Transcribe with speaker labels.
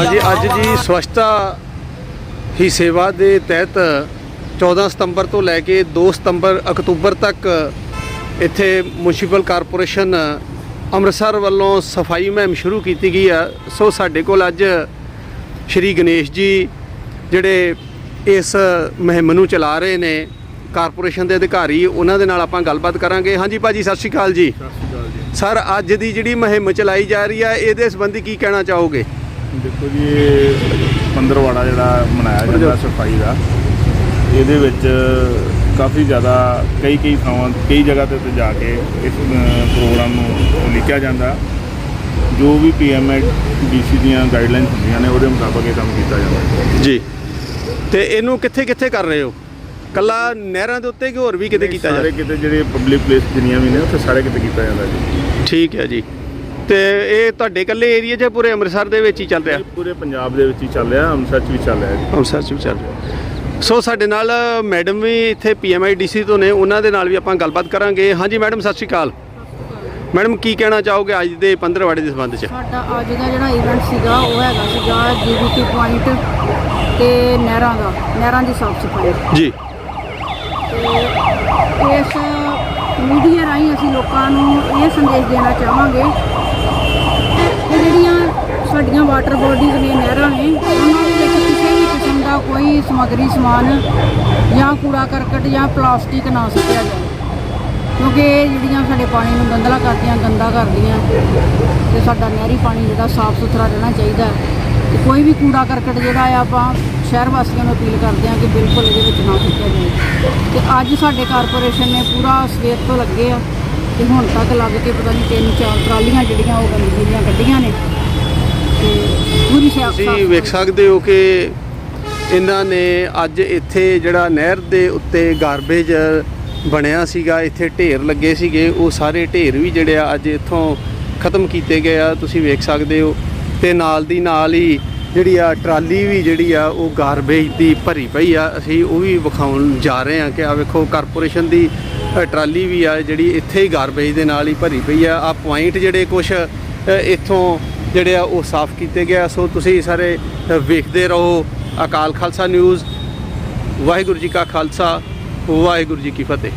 Speaker 1: ਹਾਂਜੀ ਅੱਜ। ਜੀ ਸਵੱਛਤਾ ਹੀ ਸੇਵਾ ਦੇ ਤਹਿਤ 14 ਸਤੰਬਰ ਤੋਂ ਲੈ ਕੇ 2 ਸਤੰਬਰ ਅਕਤੂਬਰ ਤੱਕ ਇੱਥੇ ਮਿਊਨਿਸਪਲ ਕਾਰਪੋਰੇਸ਼ਨ ਅੰਮ੍ਰਿਤਸਰ ਵੱਲੋਂ ਸਫ਼ਾਈ ਮੁਹਿੰਮ ਸ਼ੁਰੂ ਕੀਤੀ ਗਈ ਆ। ਸੋ ਸਾਡੇ ਕੋਲ ਅੱਜ ਸ਼੍ਰੀ ਗਣੇਸ਼ ਜੀ ਜਿਹੜੇ ਇਸ ਮੁਹਿੰਮ ਨੂੰ ਚਲਾ ਰਹੇ ਨੇ ਕਾਰਪੋਰੇਸ਼ਨ ਦੇ ਅਧਿਕਾਰੀ ਉਹਨਾਂ ਦੇ ਨਾਲ ਆਪਾਂ ਗੱਲਬਾਤ ਕਰਾਂਗੇ। ਹਾਂਜੀ ਭਾਜੀ ਸਤਿ ਸ਼੍ਰੀ ਅਕਾਲ ਜੀ। ਸਰ ਅੱਜ ਦੀ ਜਿਹੜੀ ਮੁਹਿੰਮ ਚਲਾਈ ਜਾ ਰਹੀ ਆ ਇਹਦੇ ਸੰਬੰਧੀ ਕੀ ਕਹਿਣਾ ਚਾਹੋਗੇ?
Speaker 2: ਦੇਖੋ ਜੀ ਇਹ ਪੰਦਰਵਾੜਾ ਜਿਹੜਾ ਮਨਾਇਆ ਜਾਂਦਾ ਸਫ਼ਾਈ ਦਾ ਇਹਦੇ ਵਿੱਚ ਕਾਫੀ ਜ਼ਿਆਦਾ ਕਈ ਕਈ ਥਾਵਾਂ ਕਈ ਜਗ੍ਹਾ ਤੇ ਉੱਤੇ ਜਾ ਕੇ ਇਸ ਪ੍ਰੋਗਰਾਮ ਨੂੰ ਲਿਖਿਆ ਜਾਂਦਾ। ਜੋ ਵੀ ਪੀਐਮਏ ਡੀਸੀ ਦੀਆਂ ਗਾਈਡਲਾਈਨਸ ਹੁੰਦੀਆਂ ਨੇ ਉਹਦੇ ਮੁਤਾਬਕ ਇਹ ਕੰਮ ਕੀਤਾ ਜਾਂਦਾ।
Speaker 1: ਜੀ। ਤੇ ਇਹਨੂੰ ਕਿੱਥੇ ਕਿੱਥੇ ਕਰ ਰਹੇ ਹੋ? ਕੱਲਾ ਨਹਿਰਾਂ ਦੇ ਉੱਤੇ ਕਿ ਹੋਰ ਵੀ ਕਿਤੇ ਕੀਤਾ
Speaker 2: ਸਾਰੇ
Speaker 1: ਜਾ
Speaker 2: ਕਿਤੇ ਜਿਹੜੇ ਪਬਲਿਕ ਪਲੇਸ ਜਿੰਨੀਆਂ ਵੀ ਨੇ ਉੱਥੇ ਸਾਰੇ ਕਿਤੇ ਕੀਤਾ ਜਾਂਦਾ ਜੀ।
Speaker 1: ਠੀਕ ਹੈ ਜੀ। ਤੇ ਇਹ ਤੁਹਾਡੇ ਕੱਲੇ ਏਰੀਆ 'ਚ ਪੂਰੇ ਅੰਮ੍ਰਿਤਸਰ ਦੇ ਵਿੱਚ ਹੀ ਚੱਲ ਰਿਹਾ?
Speaker 2: ਇਹ ਪੂਰੇ ਪੰਜਾਬ ਦੇ ਵਿੱਚ ਹੀ ਚੱਲ ਰਿਹਾ ਅੰਮ੍ਰਿਤਸਰ 'ਚ ਵੀ ਚੱਲ ਰਿਹਾ ਜੀ।
Speaker 1: ਅੰਮ੍ਰਿਤਸਰ 'ਚ ਵੀ ਚੱਲ ਰਿਹਾ। ਸੋ ਸਾਡੇ ਨਾਲ ਮੈਡਮ ਵੀ ਇੱਥੇ ਪੀਐਮਆਈਡੀਸੀ ਤੋਂ ਨੇ ਉਹਨਾਂ ਦੇ ਨਾਲ ਵੀ ਆਪਾਂ ਗੱਲਬਾਤ ਕਰਾਂਗੇ। ਹਾਂਜੀ ਮੈਡਮ ਸਤਿ ਸ਼੍ਰੀ ਅਕਾਲ। ਮੈਡਮ ਕੀ ਕਹਿਣਾ ਚਾਹੋਗੇ ਅੱਜ ਦੇ ਪੰਦਰਵਾੜੇ ਦੇ ਸੰਬੰਧ 'ਚ?
Speaker 3: ਸਾਡਾ ਅੱਜ ਦਾ ਜਿਹੜਾ ਇਵੈਂਟ ਸੀਗਾ ਉਹ ਹੈਗਾ ਸੀਗਾ ਜੀਬੀਟੀ ਪੁਆਇੰਟ ਤੇ ਨਹਿਰਾਂ ਦਾ ਨਹਿਰਾਂ ਦੀ ਸਾਫ਼ ਸਫ਼ਾਈ।
Speaker 1: ਜੀ।
Speaker 3: ਤੇ ਇਸ ਮੀਡੀਆ ਰਾਹੀਂ ਅਸੀਂ ਲੋਕਾਂ ਨੂੰ ਇਹ ਸੰਦੇਸ਼ ਦੇਣਾ ਚਾਹਾਂਗੇ ਵਾਟਰ ਬੋਡੀਜ਼ ਨੇ ਨਹਿਰਾਂ ਨੇ, ਉਹਨਾਂ ਦੇ ਵਿੱਚ ਕਿਸੇ ਵੀ ਕਿਸਮ ਦਾ ਕੋਈ ਸਮੱਗਰੀ ਸਮਾਨ ਜਾਂ ਕੂੜਾ ਕਰਕਟ ਜਾਂ ਪਲਾਸਟਿਕ ਨਾ ਸੁੱਟਿਆ ਜਾਵੇ। ਕਿਉਂਕਿ ਇਹ ਜਿਹੜੀਆਂ ਸਾਡੇ ਪਾਣੀ ਨੂੰ ਗੰਦਲਾ ਕਰਦੀਆਂ, ਗੰਦਾ ਕਰਦੀਆਂ, ਤੇ ਸਾਡਾ ਨਹਿਰੀ ਪਾਣੀ ਜਿਹੜਾ ਸਾਫ਼ ਸੁਥਰਾ ਰਹਿਣਾ ਚਾਹੀਦਾ ਹੈ। ਤੇ ਕੋਈ ਵੀ ਕੂੜਾ ਕਰਕਟ ਜਿਹੜਾ ਆ, ਆਪਾਂ ਸ਼ਹਿਰ ਵਾਸੀਆਂ ਨੂੰ ਅਪੀਲ ਕਰਦੇ ਹਾਂ ਕਿ ਬਿਲਕੁਲ ਇਹਦੇ ਵਿੱਚ ਨਾ ਸੁੱਟਿਆ ਜਾਵੇ। ਤੇ ਅੱਜ ਸਾਡੇ ਕਾਰਪੋਰੇਸ਼ਨ ਨੇ ਪੂਰਾ ਸਵੇਰ ਤੋਂ ਲੱਗੇ ਆ, ਤੇ ਹੁਣ ਤੱਕ ਲੱਗ ਕੇ ਪਤਾ ਨਹੀਂ ਤਿੰਨ ਚਾਰ ਟਰਾਲੀਆਂ ਜਿਹੜੀਆਂ ਉਹ ਗੰਦਗੀ ਦੀਆਂ ਕੱਢੀਆਂ ਨੇ। ਤੇ ਪੂਰੀ ਸਾਫ਼
Speaker 1: ਤੁਸੀਂ ਵੇਖ ਸਕਦੇ ਹੋ ਕਿ ਇਹਨਾਂ ਨੇ ਅੱਜ ਇੱਥੇ ਜਿਹੜਾ ਨਹਿਰ ਦੇ ਉੱਤੇ ਗਾਰਬੇਜ ਬਣਿਆ ਸੀਗਾ ਇੱਥੇ ਢੇਰ ਲੱਗੇ ਸੀਗੇ। ਉਹ ਸਾਰੇ ਢੇਰ ਵੀ ਜਿਹੜੇ ਆ ਅੱਜ ਇੱਥੋਂ ਖਤਮ ਕੀਤੇ ਗਏ ਆ। ਤੁਸੀਂ ਵੇਖ ਸਕਦੇ ਹੋ ਤੇ ਨਾਲ ਦੀ ਨਾਲ ਹੀ ਜਿਹੜੀ ਆ ਟਰਾਲੀ ਵੀ ਜਿਹੜੀ ਆ ਉਹ ਗਾਰਬੇਜ ਦੀ ਭਰੀ ਪਈ ਆ। ਅਸੀਂ ਉਹ ਵੀ ਵਿਖਾਉਣ ਜਾ ਰਹੇ ਆ ਕਿ ਆ ਵੇਖੋ ਕਾਰਪੋਰੇਸ਼ਨ ਦੀ ਟਰਾਲੀ ਵੀ ਆ ਜਿਹੜੀ ਇੱਥੇ ਹੀ ਗਾਰਬੇਜ ਦੇ ਨਾਲ ਹੀ ਭਰੀ ਪਈ ਆ। ਆ ਪੁਆਇੰਟ ਜਿਹੜੇ ਕੁਝ ਇੱਥੋਂ ਜਿਹੜੇ ਆ ਉਹ ਸਾਫ਼ ਕੀਤੇ ਗਿਆ ਸੋ ਤੁਸੀਂ ਸਾਰੇ ਵੇਖਦੇ ਰਹੋ ਅਕਾਲ ਖਾਲਸਾ ਨਿਊਜ਼। ਵਾਹਿਗੁਰੂ ਜੀ ਕਾ ਖਾਲਸਾ, ਵਾਹਿਗੁਰੂ ਜੀ ਕੀ ਫਤਿਹ।